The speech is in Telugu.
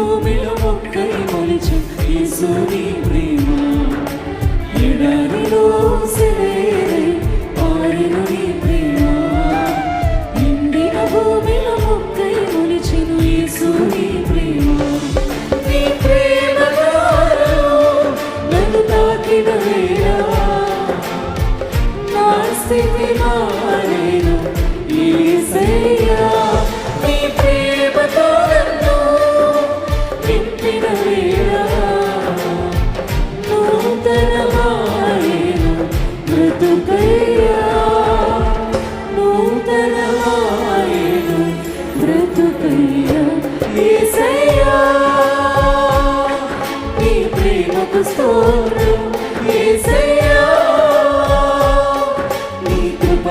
భూమిలో ఒక్కరి మలిచి యేసుని ప్రేమ. ఎడారిలో సిరేరే పాడిన నీ ప్రేమ. ఎండిన భూమిలో ఒక్కరి మలిచిన యేసుని ప్రేమ. నీ ప్రేమ నన్ను తాకిన వేళ నా స్థితి మారేను. నూతనమాయను మృతుకై